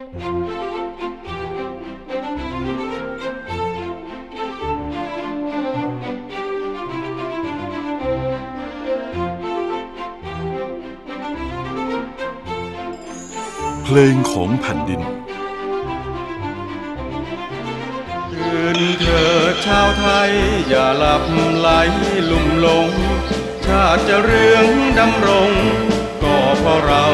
เพลงของแผ่นดิน ตื่นเถิดชาวไทย อย่าหลับไหลลุ่มหลง ชาติจะเรืองดำรง ก็เพราะเรา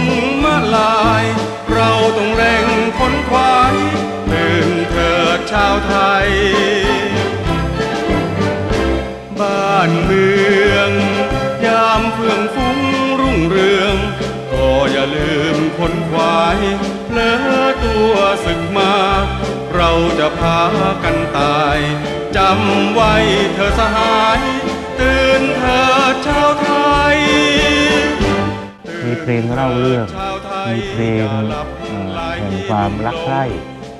งมาลาย เราต้องเร่งค้นคว้ายตื่นเถิดชาวไทย บ้านเมือง ยามเฟื่องฟุ้งรุ่งเรือง ก็อย่าลืมคนควายเลอตัวศึกมา เราจะพากันตายจำไว้เธอสหาย ลงเล่าเรื่อง มีเพลงแห่งความรักใคร่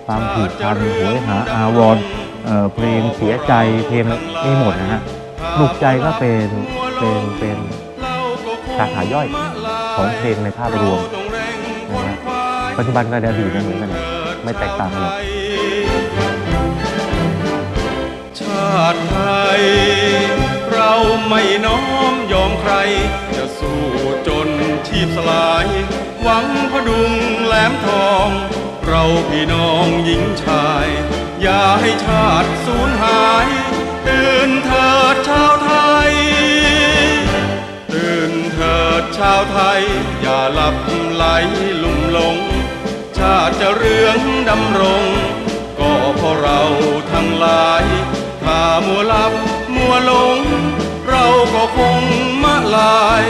ความผูกพันโหยหาอาวรณ์เอ่อเพลงเสียใจเพลงมีหมดนะฮะหนุกใจก็เป็นเป็นเป็นสาขาย่อยของเพลงในภาพรวมนะฮะปัจจุบันกับอดีตเนี่ยเหมือนกันนะไม่แตกต่างหรอกชาติไทย เราไม่น้อมยอมใครจะสู้จน ชีพสลาย หวังพดุงแหลมทอง เราพี่น้องหญิงชาย อย่าให้ชาติสูญหาย ตื่นเถิดชาวไทย ตื่นเถิดชาวไทย อย่าหลับไหลลุ่มหลง ชาติจะเรืองดำรง ก็เพราะเราทั้งหลาย ถ้ามัวหลับมัวหลง เราก็คงมาลาย